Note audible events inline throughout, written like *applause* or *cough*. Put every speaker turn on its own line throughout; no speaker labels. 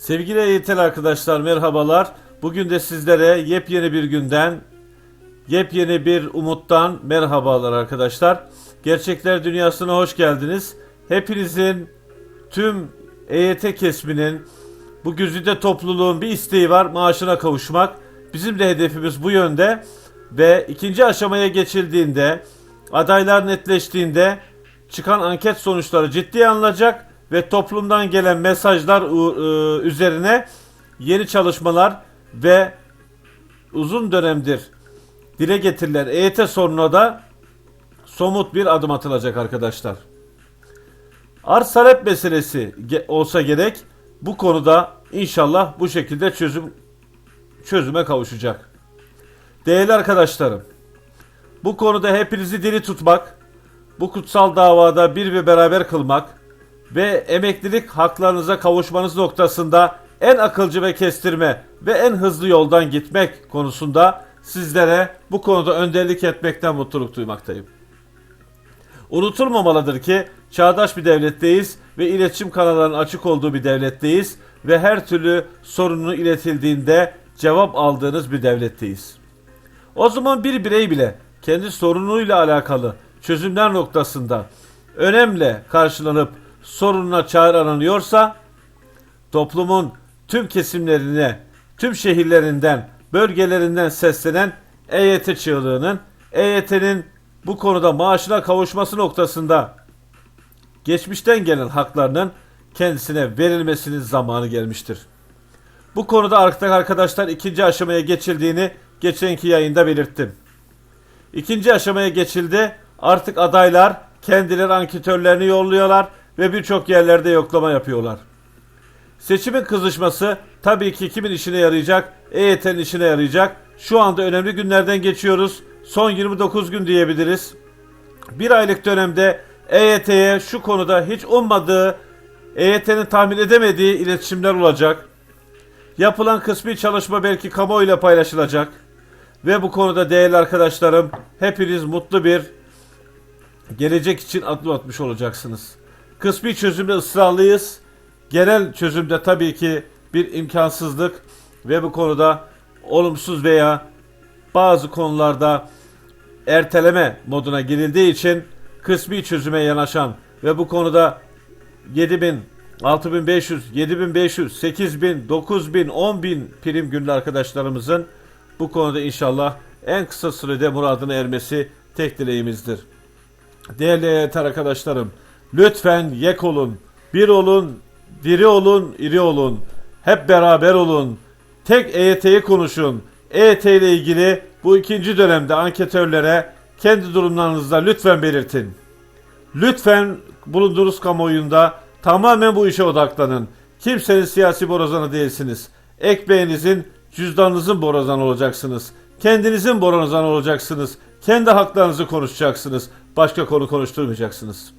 Sevgili EYT'li arkadaşlar merhabalar. Bugün de sizlere yepyeni bir günden, yepyeni bir umuttan merhabalar arkadaşlar. Gerçekler dünyasına hoş geldiniz. Hepinizin tüm EYT kesiminin bu güzide topluluğun bir isteği var maaşına kavuşmak. Bizim de hedefimiz bu yönde ve ikinci aşamaya geçildiğinde adaylar netleştiğinde çıkan anket sonuçları ciddiye alınacak ve toplumdan gelen mesajlar ı, üzerine yeni çalışmalar ve uzun dönemdir dile getirilen EYT sorununa da somut bir adım atılacak arkadaşlar. Arz talep meselesi olsa gerek bu konuda inşallah bu şekilde çözüm çözüme kavuşacak. Değerli arkadaşlarım, bu konuda hepinizi diri tutmak, bu kutsal davada bir ve beraber kılmak ve emeklilik haklarınıza kavuşmanız noktasında en akılcı ve kestirme ve en hızlı yoldan gitmek konusunda sizlere bu konuda önderlik etmekten mutluluk duymaktayım. Unutulmamalıdır ki çağdaş bir devletteyiz ve iletişim kanallarının açık olduğu bir devletteyiz ve her türlü sorunu iletildiğinde cevap aldığınız bir devletteyiz. O zaman bir birey bile kendi sorunuyla alakalı çözümler noktasında önemle karşılanıp sorununa çare aranıyorsa toplumun tüm kesimlerine, tüm şehirlerinden, bölgelerinden seslenen EYT çığlığının, EYT'nin bu konuda maaşına kavuşması noktasında geçmişten gelen haklarının kendisine verilmesinin zamanı gelmiştir. Bu konuda arkadaşlar ikinci aşamaya geçildiğini geçenki yayında belirttim. İkinci aşamaya geçildi. Artık adaylar kendileri anketörlerini yolluyorlar ve birçok yerlerde yoklama yapıyorlar. Seçimin kızışması tabii ki kimin işine yarayacak? EYT'nin işine yarayacak. Şu anda önemli günlerden geçiyoruz. Son 29 gün diyebiliriz. Bir aylık dönemde EYT'ye şu konuda hiç ummadığı, EYT'nin tahmin edemediği iletişimler olacak. Yapılan kısmi çalışma belki kamuoyuyla paylaşılacak. Ve bu konuda değerli arkadaşlarım hepiniz mutlu bir gelecek için adım atmış olacaksınız. Kısmi çözümde ısrarlıyız. Genel çözümde tabii ki bir imkansızlık ve bu konuda olumsuz veya bazı konularda erteleme moduna girildiği için kısmi çözüme yanaşan ve bu konuda 7000, 6500, 7500, 8000, 9000, 10000 prim günlü arkadaşlarımızın bu konuda inşallah en kısa sürede muradına ermesi tek dileğimizdir. Değerli EYT arkadaşlarım, lütfen yek olun, bir olun, diri olun, iri olun, hep beraber olun, tek EYT'yi konuşun. EYT ile ilgili bu ikinci dönemde anketörlere kendi durumlarınızda lütfen belirtin. Lütfen bulunduğunuz kamuoyunda tamamen bu işe odaklanın. Kimsenin siyasi borazanı değilsiniz. Ekmeğinizin, cüzdanınızın borazanı olacaksınız. Kendinizin borazanı olacaksınız. Kendi haklarınızı konuşacaksınız. Başka konu konuşturmayacaksınız.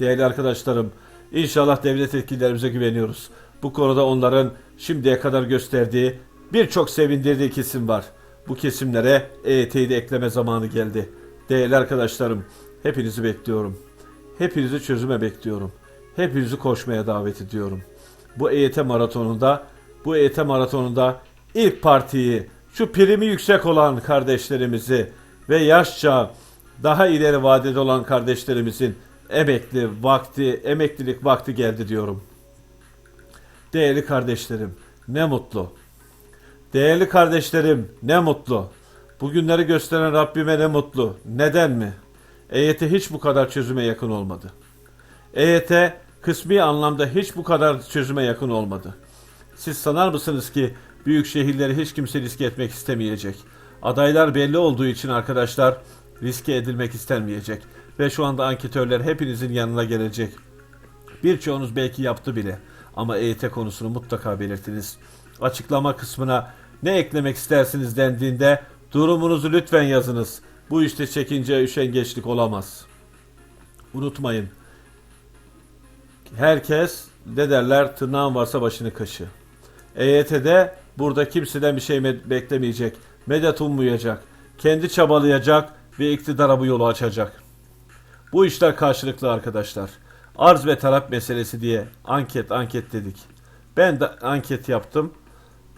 Değerli arkadaşlarım, inşallah devlet yetkililerimize güveniyoruz. Bu konuda onların şimdiye kadar gösterdiği birçok sevindirdiği kesim var. Bu kesimlere EYT'yi de ekleme zamanı geldi. Değerli arkadaşlarım, hepinizi bekliyorum. Hepinizi çözüme bekliyorum. Hepinizi koşmaya davet ediyorum. Bu EYT maratonunda, bu EYT maratonunda ilk partiyi, şu primi yüksek olan kardeşlerimizi ve yaşça daha ileri vadede olan kardeşlerimizin emekli vakti, emeklilik vakti geldi diyorum. Değerli kardeşlerim, ne mutlu. Değerli kardeşlerim, ne mutlu. Bugünleri gösteren Rabbime ne mutlu. Neden mi? EYT hiç bu kadar çözüme yakın olmadı. EYT kısmi anlamda hiç bu kadar çözüme yakın olmadı. Siz sanar mısınız ki büyük şehirleri hiç kimse riske etmek istemeyecek? Adaylar belli olduğu için arkadaşlar riske edilmek istenmeyecek. Ve şu anda anketörler hepinizin yanına gelecek. Birçoğunuz belki yaptı bile. Ama EYT konusunu mutlaka belirtiniz. Açıklama kısmına ne eklemek istersiniz dendiğinde durumunuzu lütfen yazınız. Bu işte çekince üşengeçlik olamaz. Unutmayın. Herkes ne derler tırnağın varsa başını kaşı. EYT'de burada kimseden bir şey me- beklemeyecek. Medet ummayacak. Kendi çabalayacak ve iktidara bu yolu açacak. Bu işler karşılıklı arkadaşlar. Arz ve talep meselesi diye anket anket dedik. Ben de anket yaptım.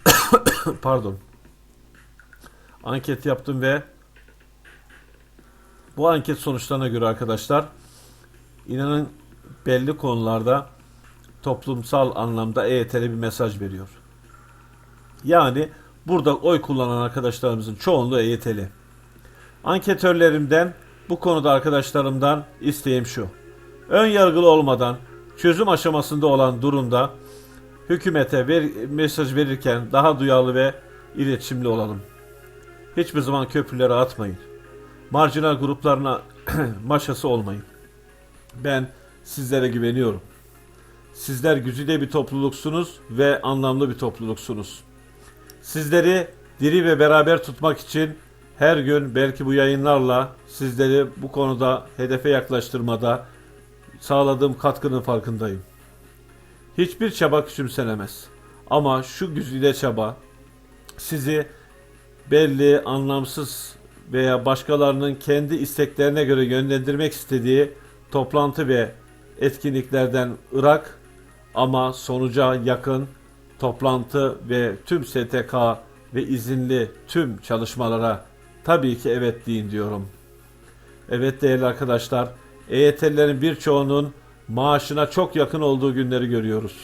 *coughs* Pardon. Anket yaptım ve bu anket sonuçlarına göre arkadaşlar inanın belli konularda toplumsal anlamda EYT'li bir mesaj veriyor. Yani burada oy kullanan arkadaşlarımızın çoğunluğu EYT'li. Anketörlerimden bu konuda arkadaşlarımdan isteğim şu. Ön yargılı olmadan çözüm aşamasında olan durumda hükümete ver, mesaj verirken daha duyarlı ve iletişimli olalım. Hiçbir zaman köprüleri atmayın. Marjinal gruplarına *clears throat* maşası olmayın. Ben sizlere güveniyorum. Sizler güzide bir topluluksunuz ve anlamlı bir topluluksunuz. Sizleri diri ve beraber tutmak için her gün belki bu yayınlarla sizleri bu konuda hedefe yaklaştırmada sağladığım katkının farkındayım. Hiçbir çaba küçümsenemez. Ama şu güzide çaba sizi belli anlamsız veya başkalarının kendi isteklerine göre yönlendirmek istediği toplantı ve etkinliklerden ırak ama sonuca yakın toplantı ve tüm STK ve izinli tüm çalışmalara tabii ki evet deyin diyorum. Evet değerli arkadaşlar, EYT'lilerin birçoğunun maaşına çok yakın olduğu günleri görüyoruz.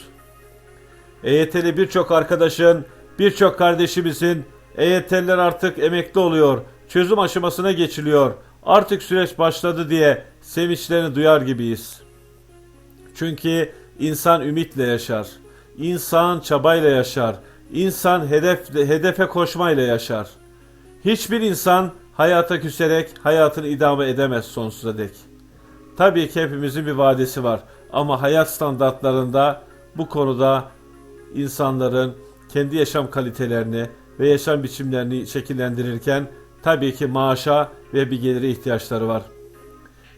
EYT'li birçok arkadaşın, birçok kardeşimizin EYT'liler artık emekli oluyor, çözüm aşamasına geçiliyor, artık süreç başladı diye sevinçlerini duyar gibiyiz. Çünkü insan ümitle yaşar. İnsan çabayla yaşar. İnsan hedef, hedefe koşmayla yaşar. Hiçbir insan hayata küserek hayatını idame edemez sonsuza dek. Tabii ki hepimizin bir vadesi var ama hayat standartlarında bu konuda insanların kendi yaşam kalitelerini ve yaşam biçimlerini şekillendirirken tabii ki maaşa ve bir gelire ihtiyaçları var.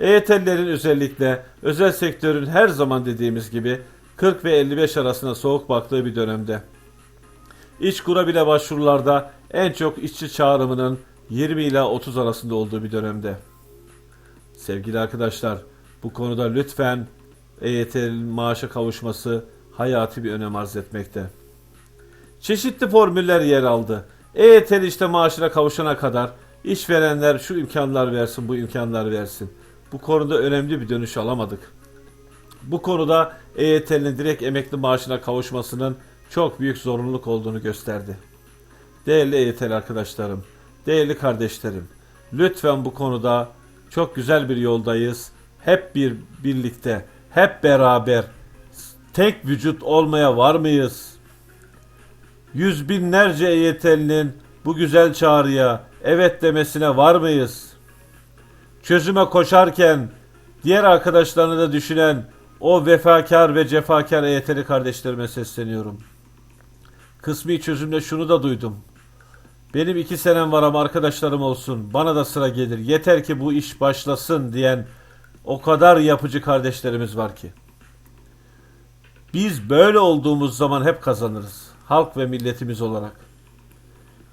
EYT'lilerin özellikle özel sektörün her zaman dediğimiz gibi 40 ve 55 arasında soğuk baktığı bir dönemde. İş kura bile başvurularda en çok işçi çağrımının 20 ila 30 arasında olduğu bir dönemde. Sevgili arkadaşlar, bu konuda lütfen EYT'nin maaşa kavuşması hayati bir önem arz etmekte. Çeşitli formüller yer aldı. EYT'li işte maaşına kavuşana kadar işverenler şu imkanlar versin, bu imkanlar versin. Bu konuda önemli bir dönüş alamadık. Bu konuda EYT'nin direkt emekli maaşına kavuşmasının çok büyük zorunluluk olduğunu gösterdi. Değerli EYT'li arkadaşlarım, değerli kardeşlerim, lütfen bu konuda çok güzel bir yoldayız. Hep bir birlikte, hep beraber tek vücut olmaya var mıyız? Yüz binlerce EYT'linin bu güzel çağrıya evet demesine var mıyız? Çözüme koşarken diğer arkadaşlarını da düşünen o vefakar ve cefakar EYT'li kardeşlerime sesleniyorum. Kısmi çözümle şunu da duydum. Benim iki senem var ama arkadaşlarım olsun. Bana da sıra gelir. Yeter ki bu iş başlasın diyen o kadar yapıcı kardeşlerimiz var ki. Biz böyle olduğumuz zaman hep kazanırız. Halk ve milletimiz olarak.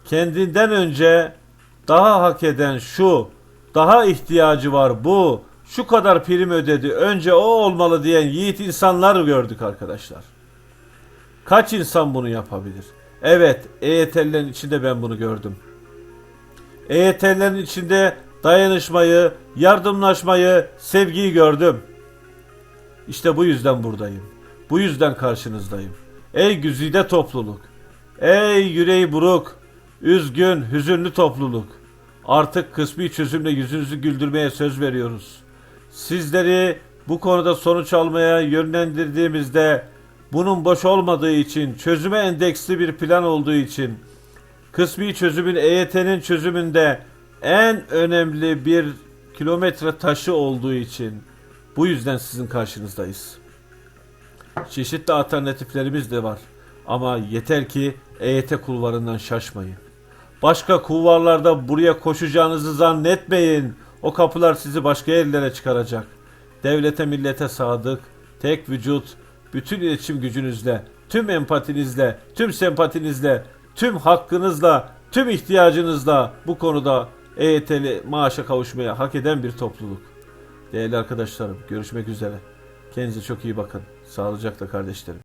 Kendinden önce daha hak eden şu, daha ihtiyacı var bu, şu kadar prim ödedi, önce o olmalı diyen yiğit insanlar gördük arkadaşlar. Kaç insan bunu yapabilir? Evet, EYT'lilerin içinde ben bunu gördüm. EYT'lilerin içinde dayanışmayı, yardımlaşmayı, sevgiyi gördüm. İşte bu yüzden buradayım. Bu yüzden karşınızdayım. Ey güzide topluluk. Ey yüreği buruk, üzgün, hüzünlü topluluk. Artık kısmi çözümle yüzünüzü güldürmeye söz veriyoruz. Sizleri bu konuda sonuç almaya yönlendirdiğimizde bunun boş olmadığı için, çözüme endeksli bir plan olduğu için, kısmi çözümün EYT'nin çözümünde en önemli bir kilometre taşı olduğu için bu yüzden sizin karşınızdayız. Çeşitli alternatiflerimiz de var. Ama yeter ki EYT kulvarından şaşmayın. Başka kulvarlarda buraya koşacağınızı zannetmeyin. O kapılar sizi başka yerlere çıkaracak. Devlete millete sadık, tek vücut, bütün iletişim gücünüzle, tüm empatinizle, tüm sempatinizle, tüm hakkınızla, tüm ihtiyacınızla bu konuda EYT'li maaşa kavuşmaya hak eden bir topluluk. Değerli arkadaşlarım görüşmek üzere. Kendinize çok iyi bakın. Sağlıcakla kardeşlerim.